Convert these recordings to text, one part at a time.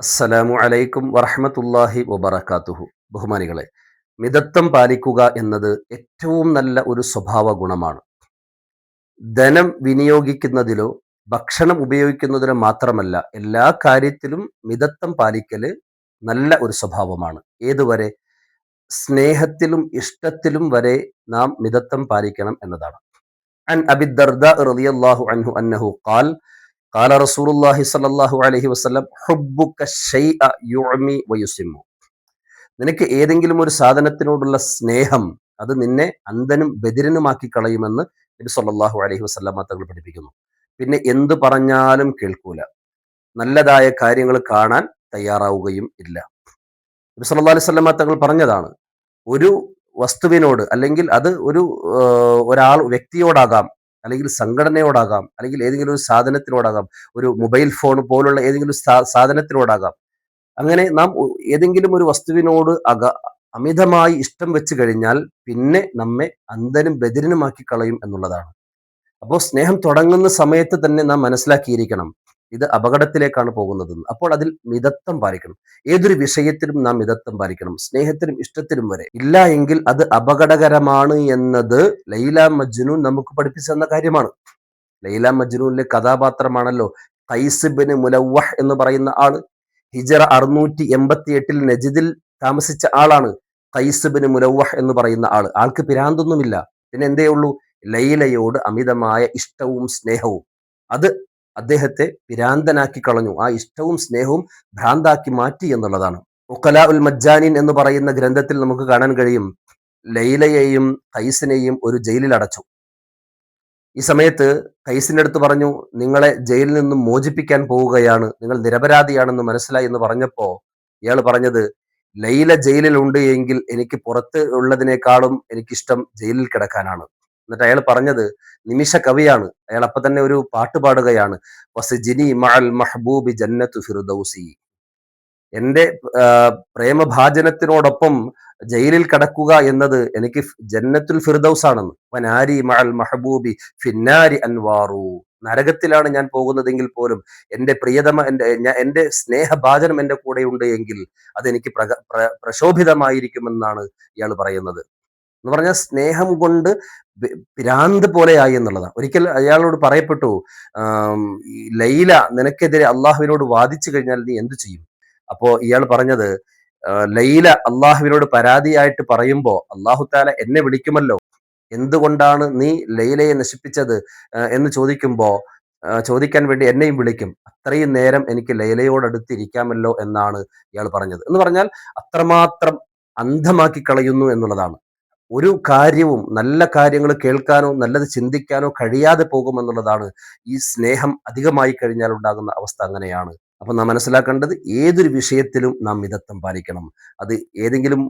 അസ്സലാമു അലൈക്കും വറഹമത്തല്ലാഹി വബർക്കാത്തുഹു ബഹുമാനികളെ മിതത്വം പാലിക്കുക എന്നത് ഏറ്റവും നല്ല ഒരു സ്വഭാവ ഗുണമാണ്. ധനം വിനിയോഗിക്കുന്നതിലോ ഭക്ഷണം ഉപയോഗിക്കുന്നതിലോ മാത്രമല്ല എല്ലാ കാര്യത്തിലും മിതത്വം പാലിക്കൽ നല്ല ഒരു സ്വഭാവമാണ്. ഏതുവരെ? സ്നേഹത്തിലും ഇഷ്ടത്തിലും വരെ നാം മിതത്വം പാലിക്കണം എന്നതാണ്. അൻ അബിദർദ റളിയല്ലാഹു അൻഹു അന്നഹു ഖാൽ കാല റസൂലുള്ളാഹി സല്ലാഹു അലഹി വസ്ലം നിനക്ക് ഏതെങ്കിലും ഒരു സാധനത്തിനോടുള്ള സ്നേഹം അത് നിന്നെ അന്ധനും ബദിരനുമാക്കി കളയുമെന്ന് നബി സല്ലാഹു അലഹി വസല്ലം തങ്ങൾ പഠിപ്പിക്കുന്നു. പിന്നെ എന്തു പറഞ്ഞാലും കേൾക്കൂല. നല്ലതായ കാര്യങ്ങൾ കാണാൻ തയ്യാറാവുകയും ഇല്ല. നബി സല്ലല്ലാഹു അലൈഹി വസല്ലം തങ്ങൾ പറഞ്ഞതാണ് ഒരു വസ്തുവിനോട് അല്ലെങ്കിൽ അത് ഒരു ഒരാൾ വ്യക്തിയോടാകാം അല്ലെങ്കിൽ സംഘടനയോടാകാം അല്ലെങ്കിൽ ഏതെങ്കിലും ഒരു സാധനത്തിനോടാകാം ഒരു മൊബൈൽ ഫോൺ പോലുള്ള ഏതെങ്കിലും സാധനത്തിനോടാകാം. അങ്ങനെ നാം ഏതെങ്കിലും ഒരു വസ്തുവിനോട് അക അമിതമായി ഇഷ്ടം വെച്ച് കഴിഞ്ഞാൽ പിന്നെ നമ്മെ അന്ധനും ബദിരനുമാക്കി കളയും എന്നുള്ളതാണ്. അപ്പോൾ സ്നേഹം തുടങ്ങുന്ന സമയത്ത് തന്നെ നാം മനസ്സിലാക്കിയിരിക്കണം ഇത് അപകടത്തിലേക്കാണ് പോകുന്നത് അപ്പോൾ അതിൽ മിതത്വം പാലിക്കണം. ഏതൊരു വിഷയത്തിലും നാം മിതത്വം പാലിക്കണം. സ്നേഹത്തിലും ഇഷ്ടത്തിലും വരെ. ഇല്ല എങ്കിൽ അത് അപകടകരമാണ് എന്നത് ലൈല മജ്നു നമുക്ക് പഠിപ്പിച്ചു തന്ന കാര്യമാണ്. ലൈല മജ്നൂനിലെ കഥാപാത്രമാണല്ലോ കൈസിബിന് മുലവഹ് എന്ന് പറയുന്ന ആൾ. ഹിജറ അറുന്നൂറ്റി എൺപത്തി എട്ടിൽ നജിദിൽ താമസിച്ച ആളാണ് കൈസിബിന് മുലവഹ് എന്ന് പറയുന്ന ആൾ. ആൾക്ക് പിരാന്തൊന്നുമില്ല. പിന്നെ എന്തേ ഉള്ളൂ? ലൈലയോട് അമിതമായ ഇഷ്ടവും സ്നേഹവും. അത് അദ്ദേഹത്തെ പിരാന്തനാക്കി കളഞ്ഞു. ആ ഇഷ്ടവും സ്നേഹവും ഭ്രാന്താക്കി മാറ്റി എന്നുള്ളതാണ്. ഉക്കല ഉൽ മജ്ജാനിൻ എന്ന് പറയുന്ന ഗ്രന്ഥത്തിൽ നമുക്ക് കാണാൻ കഴിയും ലൈലയെയും കൈസിനെയും ഒരു ജയിലിൽ അടച്ചു. ഈ സമയത്ത് കൈസിന്റെ അടുത്ത് പറഞ്ഞു നിങ്ങളെ ജയിലിൽ നിന്നും മോചിപ്പിക്കാൻ പോവുകയാണ് നിങ്ങൾ നിരപരാധിയാണെന്ന് മനസ്സിലായി എന്ന് പറഞ്ഞപ്പോ ഇയാൾ പറഞ്ഞത് ലൈല ജയിലിൽ ഉണ്ട് എങ്കിൽ എനിക്ക് പുറത്ത് ഉള്ളതിനേക്കാളും എനിക്കിഷ്ടം ജയിലിൽ കിടക്കാനാണ്. എന്നിട്ട് അയാൾ പറഞ്ഞത് നിമിഷ കവിയാണ്. അയാൾ അപ്പൊ തന്നെ ഒരു പാട്ട് പാടുകയാണ്. വസിജിനി മഅൽ മഹബൂബി ജന്നത്തു ഫിർദൗസി. എന്റെ പ്രേമഭാജനത്തിനോടൊപ്പം ജയിലിൽ കടക്കുക എന്നത് എനിക്ക് ജന്നത്തുൽ ഫിർദൌസ് ആണെന്ന് വനാരി മഅൽ മഹബൂബി ഫിന്നാരി അൻവാറു. നരകത്തിലാണ് ഞാൻ പോകുന്നതെങ്കിൽ പോലും എന്റെ പ്രിയതമ എന്റെ എന്റെ സ്നേഹഭാജനം എന്റെ കൂടെ ഉണ്ട് എങ്കിൽ അതെനിക്ക് പ്രശോഭിതമായിരിക്കുമെന്നാണ് ഇയാൾ പറയുന്നത്. എന്ന് പറഞ്ഞാൽ സ്നേഹം കൊണ്ട് ഭ്രാന്ത് പോലെയായി എന്നുള്ളതാണ്. ഒരിക്കൽ അയാളോട് പറയപ്പെട്ടു ലൈല നിനക്കെതിരെ അള്ളാഹുവിനോട് വാദിച്ചു കഴിഞ്ഞാൽ നീ എന്തു ചെയ്യും? അപ്പോ ഇയാൾ പറഞ്ഞത് ലൈല അള്ളാഹുവിനോട് പരാതിയായിട്ട് പറയുമ്പോൾ അള്ളാഹു താല എന്നെ വിളിക്കുമല്ലോ. എന്തുകൊണ്ടാണ് നീ ലൈലയെ നശിപ്പിച്ചത്? എന്ന് ചോദിക്കുമ്പോ ചോദിക്കാൻ വേണ്ടി എന്നെയും വിളിക്കും. അത്രയും നേരം എനിക്ക് ലൈലയോട് അടുത്തിരിക്കാമല്ലോ എന്നാണ് ഇയാൾ പറഞ്ഞത്. എന്ന് പറഞ്ഞാൽ അത്രമാത്രം അന്ധമാക്കി കളയുന്നു എന്നുള്ളതാണ്. ഒരു കാര്യവും നല്ല കാര്യങ്ങൾ കേൾക്കാനോ നല്ലത് ചിന്തിക്കാനോ കഴിയാതെ പോകുമെന്നുള്ളതാണ് ഈ സ്നേഹം അധികമായി കഴിഞ്ഞാൽ ഉണ്ടാകുന്ന അവസ്ഥ അങ്ങനെയാണ്. അപ്പൊ നാം മനസ്സിലാക്കേണ്ടത് ഏതൊരു വിഷയത്തിലും നാം മിതത്വം പാലിക്കണം. അത് ഏതെങ്കിലും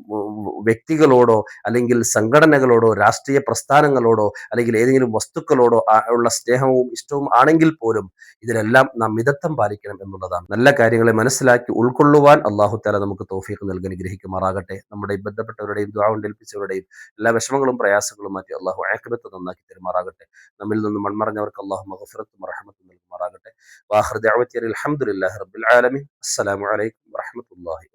വ്യക്തികളോടോ അല്ലെങ്കിൽ സംഘടനകളോടോ രാഷ്ട്രീയ പ്രസ്ഥാനങ്ങളോടോ അല്ലെങ്കിൽ ഏതെങ്കിലും വസ്തുക്കളോടോ ഉള്ള സ്നേഹവും ഇഷ്ടവും ആണെങ്കിൽ പോലും ഇതിലെല്ലാം നാം മിതത്വം പാലിക്കണം എന്നുള്ളതാണ്. നല്ല കാര്യങ്ങളെ മനസ്സിലാക്കി ഉൾക്കൊള്ളുവാൻ അള്ളാഹു താല നമുക്ക് തോഫീക്ക് നൽകി അനുഗ്രഹിക്കുമാറാകട്ടെ. നമ്മുടെ ബന്ധപ്പെട്ടവരുടെയും ദ്വാവുണ്ട് ഏൽപ്പിച്ചവരുടെയും എല്ലാ വിഷമങ്ങളും പ്രയാസങ്ങളും മാറ്റി അള്ളാഹു ആക്രമത്തെ നന്നാക്കി തരുമാറാകട്ടെ. നമ്മിൽ നിന്ന് മൺമറഞ്ഞവർക്ക് അള്ളാഹു മഹഫറത്തും റഹമത്തും വാഹർദ് അവത്തിയർ അലഹമുല്ലാ റബ്ബുൽ ആലമി അസ്സലാമലൈക്കും വാഹമത്തല്ലാഹി